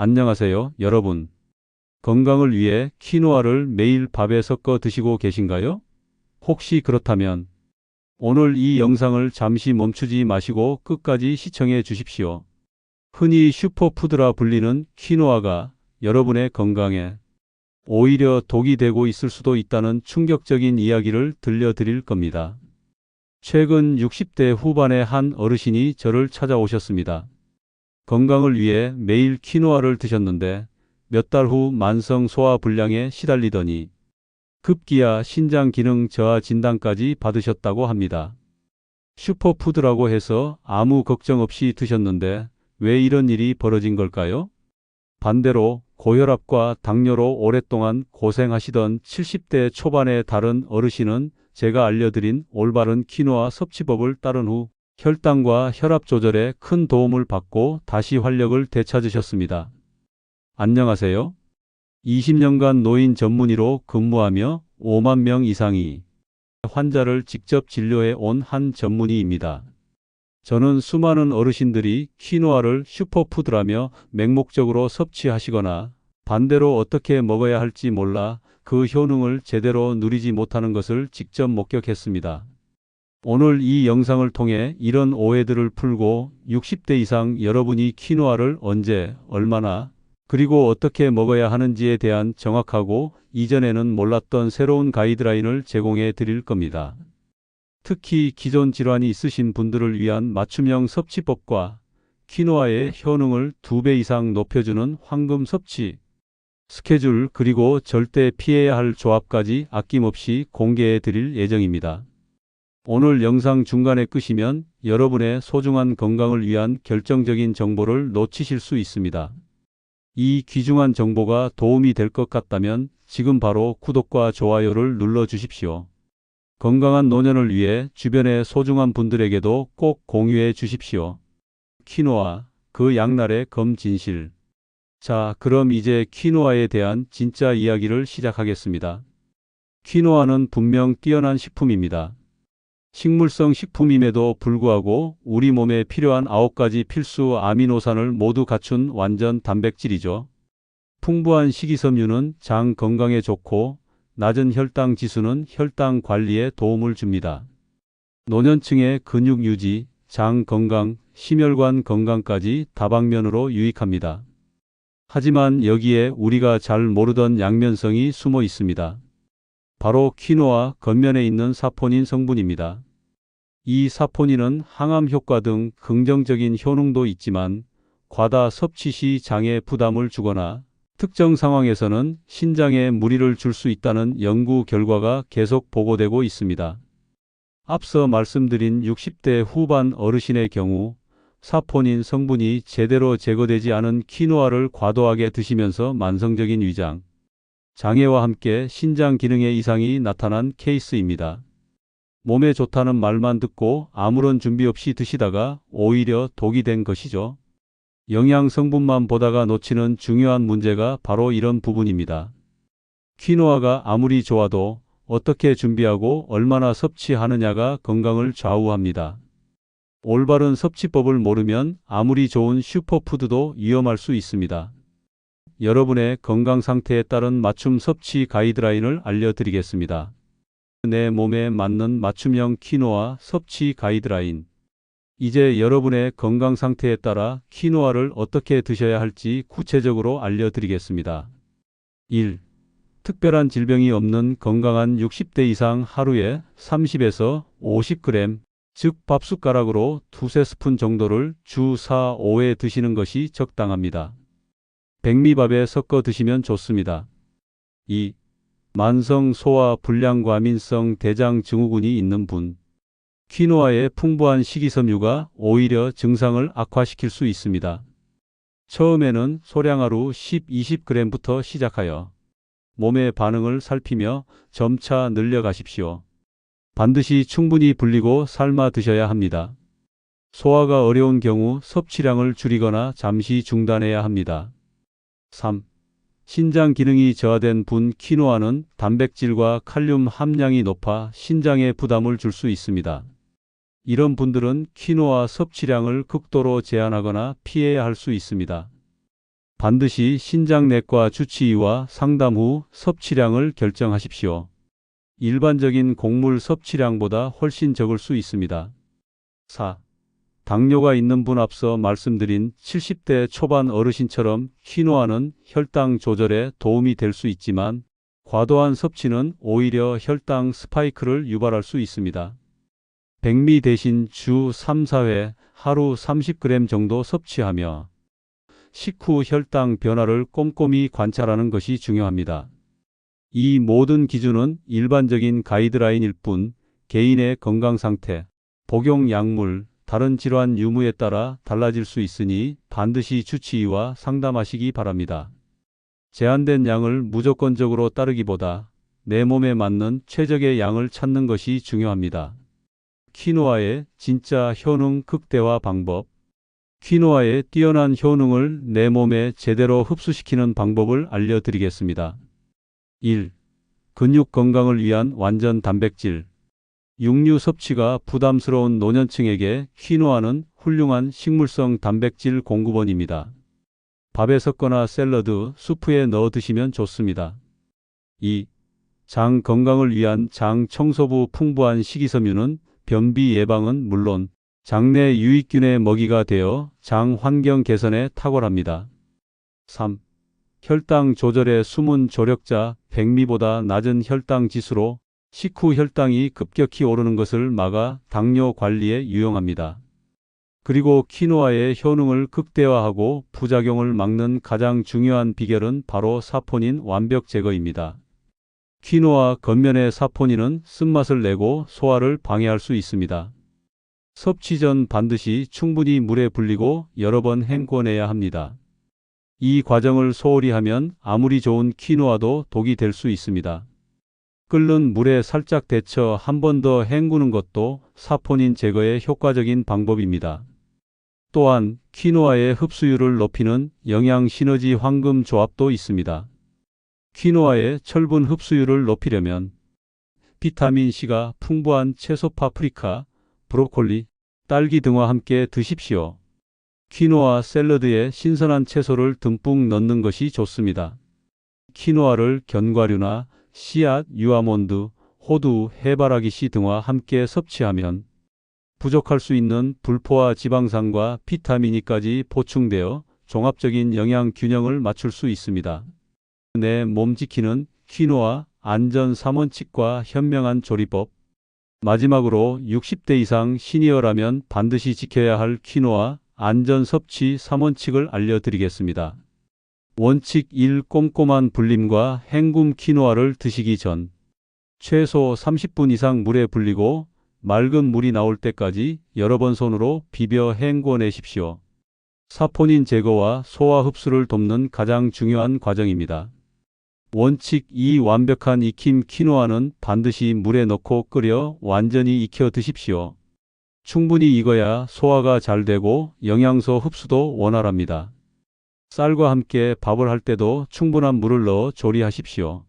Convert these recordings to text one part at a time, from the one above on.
안녕하세요, 여러분. 건강을 위해 키노아를 매일 밥에 섞어 드시고 계신가요? 혹시 그렇다면 오늘 이 영상을 잠시 멈추지 마시고 끝까지 시청해 주십시오. 흔히 슈퍼푸드라 불리는 키노아가 여러분의 건강에 오히려 독이 되고 있을 수도 있다는 충격적인 이야기를 들려드릴 겁니다. 최근 60대 후반의 한 어르신이 저를 찾아오셨습니다. 건강을 위해 매일 키노아를 드셨는데 몇 달 후 만성 소화 불량에 시달리더니 급기야 신장 기능 저하 진단까지 받으셨다고 합니다. 슈퍼푸드라고 해서 아무 걱정 없이 드셨는데 왜 이런 일이 벌어진 걸까요? 반대로 고혈압과 당뇨로 오랫동안 고생하시던 70대 초반의 다른 어르신은 제가 알려드린 올바른 키노아 섭취법을 따른 후 혈당과 혈압 조절에 큰 도움을 받고 다시 활력을 되찾으셨습니다. 안녕하세요. 20년간 노인 전문의로 근무하며 5만 명 이상이 환자를 직접 진료해 온 한 전문의입니다. 저는 수많은 어르신들이 키노아를 슈퍼푸드라며 맹목적으로 섭취하시거나 반대로 어떻게 먹어야 할지 몰라 그 효능을 제대로 누리지 못하는 것을 직접 목격했습니다. 오늘 이 영상을 통해 이런 오해들을 풀고 60대 이상 여러분이 키노아를 언제, 얼마나, 그리고 어떻게 먹어야 하는지에 대한 정확하고 이전에는 몰랐던 새로운 가이드라인을 제공해 드릴 겁니다. 특히 기존 질환이 있으신 분들을 위한 맞춤형 섭취법과 키노아의 효능을 두배 이상 높여주는 황금 섭취 스케줄 그리고 절대 피해야 할 조합까지 아낌없이 공개해 드릴 예정입니다. 오늘 영상 중간에 끄시면 여러분의 소중한 건강을 위한 결정적인 정보를 놓치실 수 있습니다. 이 귀중한 정보가 도움이 될 것 같다면 지금 바로 구독과 좋아요를 눌러 주십시오. 건강한 노년을 위해 주변의 소중한 분들에게도 꼭 공유해 주십시오. 키노아, 그 양날의 검 진실. 자, 그럼 이제 키노아에 대한 진짜 이야기를 시작하겠습니다. 키노아는 분명 뛰어난 식품입니다. 식물성 식품임에도 불구하고 우리 몸에 필요한 9가지 필수 아미노산을 모두 갖춘 완전 단백질이죠. 풍부한 식이섬유는 장 건강에 좋고 낮은 혈당 지수는 혈당 관리에 도움을 줍니다. 노년층의 근육 유지, 장 건강, 심혈관 건강까지 다방면으로 유익합니다. 하지만 여기에 우리가 잘 모르던 양면성이 숨어 있습니다. 바로 키노아 겉면에 있는 사포닌 성분입니다. 이 사포닌은 항암 효과 등 긍정적인 효능도 있지만 과다 섭취 시 장에 부담을 주거나 특정 상황에서는 신장에 무리를 줄 수 있다는 연구 결과가 계속 보고되고 있습니다. 앞서 말씀드린 60대 후반 어르신의 경우 사포닌 성분이 제대로 제거되지 않은 키노아를 과도하게 드시면서 만성적인 위장, 장애와 함께 신장 기능에 이상이 나타난 케이스입니다. 몸에 좋다는 말만 듣고 아무런 준비 없이 드시다가 오히려 독이 된 것이죠. 영양 성분만 보다가 놓치는 중요한 문제가 바로 이런 부분입니다. 키노아가 아무리 좋아도 어떻게 준비하고 얼마나 섭취하느냐가 건강을 좌우합니다. 올바른 섭취법을 모르면 아무리 좋은 슈퍼푸드도 위험할 수 있습니다. 여러분의 건강 상태에 따른 맞춤 섭취 가이드라인을 알려드리겠습니다. 내 몸에 맞는 맞춤형 키노아 섭취 가이드라인. 이제 여러분의 건강 상태에 따라 키노아를 어떻게 드셔야 할지 구체적으로 알려드리겠습니다. 1. 특별한 질병이 없는 건강한 60대 이상 하루에 30에서 50g, 즉 밥숟가락으로 두세 스푼 정도를 주 4, 5회 드시는 것이 적당합니다. 백미밥에 섞어 드시면 좋습니다. 2. 만성 소화 불량 과민성 대장 증후군이 있는 분. 키노아의 풍부한 식이섬유가 오히려 증상을 악화시킬 수 있습니다. 처음에는 소량 하루 10-20g부터 시작하여 몸의 반응을 살피며 점차 늘려가십시오. 반드시 충분히 불리고 삶아 드셔야 합니다. 소화가 어려운 경우 섭취량을 줄이거나 잠시 중단해야 합니다. 3. 신장 기능이 저하된 분 키노아는 단백질과 칼륨 함량이 높아 신장에 부담을 줄 수 있습니다. 이런 분들은 키노아 섭취량을 극도로 제한하거나 피해야 할 수 있습니다. 반드시 신장내과 주치의와 상담 후 섭취량을 결정하십시오. 일반적인 곡물 섭취량보다 훨씬 적을 수 있습니다. 4. 당뇨가 있는 분 앞서 말씀드린 70대 초반 어르신처럼 퀴노아는 혈당 조절에 도움이 될 수 있지만 과도한 섭취는 오히려 혈당 스파이크를 유발할 수 있습니다. 백미 대신 주 3, 4회 하루 30g 정도 섭취하며 식후 혈당 변화를 꼼꼼히 관찰하는 것이 중요합니다. 이 모든 기준은 일반적인 가이드라인일 뿐 개인의 건강 상태, 복용 약물, 다른 질환 유무에 따라 달라질 수 있으니 반드시 주치의와 상담하시기 바랍니다. 제한된 양을 무조건적으로 따르기보다 내 몸에 맞는 최적의 양을 찾는 것이 중요합니다. 퀴노아의 진짜 효능 극대화 방법 퀴노아의 뛰어난 효능을 내 몸에 제대로 흡수시키는 방법을 알려드리겠습니다. 1. 근육 건강을 위한 완전 단백질 육류 섭취가 부담스러운 노년층에게 퀴노아는 훌륭한 식물성 단백질 공급원입니다. 밥에 섞거나 샐러드, 수프에 넣어 드시면 좋습니다. 2. 장 건강을 위한 장 청소부 풍부한 식이섬유는 변비 예방은 물론 장내 유익균의 먹이가 되어 장 환경 개선에 탁월합니다. 3. 혈당 조절의 숨은 조력자 백미보다 낮은 혈당 지수로 식후 혈당이 급격히 오르는 것을 막아 당뇨 관리에 유용합니다. 그리고 키노아의 효능을 극대화하고 부작용을 막는 가장 중요한 비결은 바로 사포닌 완벽 제거입니다. 키노아 겉면의 사포닌은 쓴맛을 내고 소화를 방해할 수 있습니다. 섭취 전 반드시 충분히 물에 불리고 여러 번 헹궈내야 합니다. 이 과정을 소홀히 하면 아무리 좋은 키노아도 독이 될 수 있습니다. 끓는 물에 살짝 데쳐 한 번 더 헹구는 것도 사포닌 제거에 효과적인 방법입니다. 또한 키노아의 흡수율을 높이는 영양 시너지 황금 조합도 있습니다. 키노아의 철분 흡수율을 높이려면 비타민 C가 풍부한 채소 파프리카, 브로콜리, 딸기 등과 함께 드십시오. 키노아 샐러드에 신선한 채소를 듬뿍 넣는 것이 좋습니다. 키노아를 견과류나 씨앗, 유아몬드, 호두, 해바라기 씨 등과 함께 섭취하면 부족할 수 있는 불포화 지방산과 비타민이까지 보충되어 종합적인 영양 균형을 맞출 수 있습니다. 내 몸 지키는 퀴노아 안전 3원칙과 현명한 조리법 마지막으로 60대 이상 시니어라면 반드시 지켜야 할 퀴노아 안전 섭취 3원칙을 알려드리겠습니다. 원칙 1. 꼼꼼한 불림과 헹굼 키노아를 드시기 전 최소 30분 이상 물에 불리고 맑은 물이 나올 때까지 여러 번 손으로 비벼 헹궈내십시오. 사포닌 제거와 소화 흡수를 돕는 가장 중요한 과정입니다. 원칙 2. 완벽한 익힘 키노아는 반드시 물에 넣고 끓여 완전히 익혀 드십시오. 충분히 익어야 소화가 잘 되고 영양소 흡수도 원활합니다. 쌀과 함께 밥을 할 때도 충분한 물을 넣어 조리하십시오.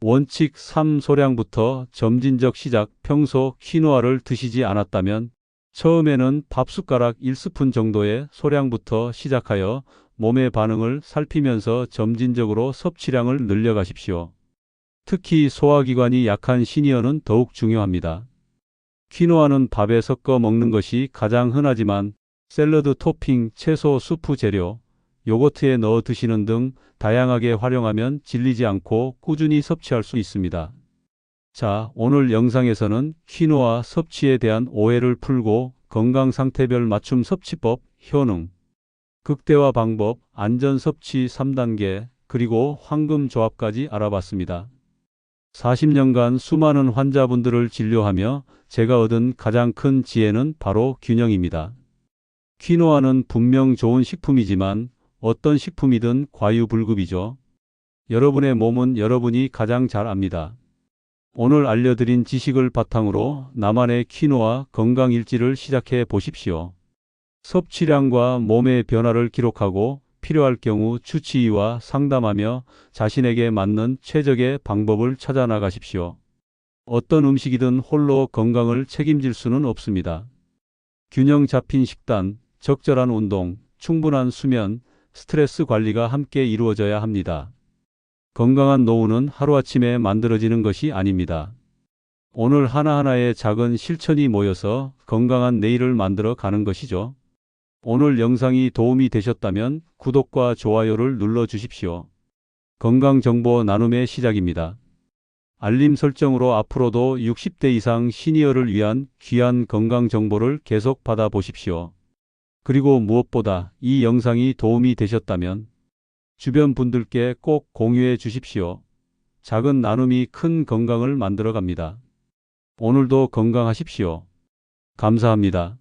원칙 3 소량부터 점진적 시작 평소 퀴노아를 드시지 않았다면 처음에는 밥숟가락 1스푼 정도의 소량부터 시작하여 몸의 반응을 살피면서 점진적으로 섭취량을 늘려가십시오. 특히 소화기관이 약한 시니어는 더욱 중요합니다. 퀴노아는 밥에 섞어 먹는 것이 가장 흔하지만 샐러드 토핑, 채소, 수프 재료, 요거트에 넣어 드시는 등 다양하게 활용하면 질리지 않고 꾸준히 섭취할 수 있습니다. 자, 오늘 영상에서는 퀴노아 섭취에 대한 오해를 풀고 건강 상태별 맞춤 섭취법, 효능, 극대화 방법, 안전 섭취 3단계, 그리고 황금 조합까지 알아봤습니다. 40년간 수많은 환자분들을 진료하며 제가 얻은 가장 큰 지혜는 바로 균형입니다. 퀴노아는 분명 좋은 식품이지만 어떤 식품이든 과유불급이죠. 여러분의 몸은 여러분이 가장 잘 압니다. 오늘 알려드린 지식을 바탕으로 나만의 퀴노아 건강 일지를 시작해 보십시오. 섭취량과 몸의 변화를 기록하고 필요할 경우 주치의와 상담하며 자신에게 맞는 최적의 방법을 찾아 나가십시오. 어떤 음식이든 홀로 건강을 책임질 수는 없습니다. 균형 잡힌 식단, 적절한 운동, 충분한 수면, 스트레스 관리가 함께 이루어져야 합니다. 건강한 노후는 하루아침에 만들어지는 것이 아닙니다. 오늘 하나하나의 작은 실천이 모여서 건강한 내일을 만들어 가는 것이죠. 오늘 영상이 도움이 되셨다면 구독과 좋아요를 눌러 주십시오. 건강 정보 나눔의 시작입니다. 알림 설정으로 앞으로도 60대 이상 시니어를 위한 귀한 건강 정보를 계속 받아보십시오. 그리고 무엇보다 이 영상이 도움이 되셨다면 주변 분들께 꼭 공유해 주십시오. 작은 나눔이 큰 건강을 만들어 갑니다. 오늘도 건강하십시오. 감사합니다.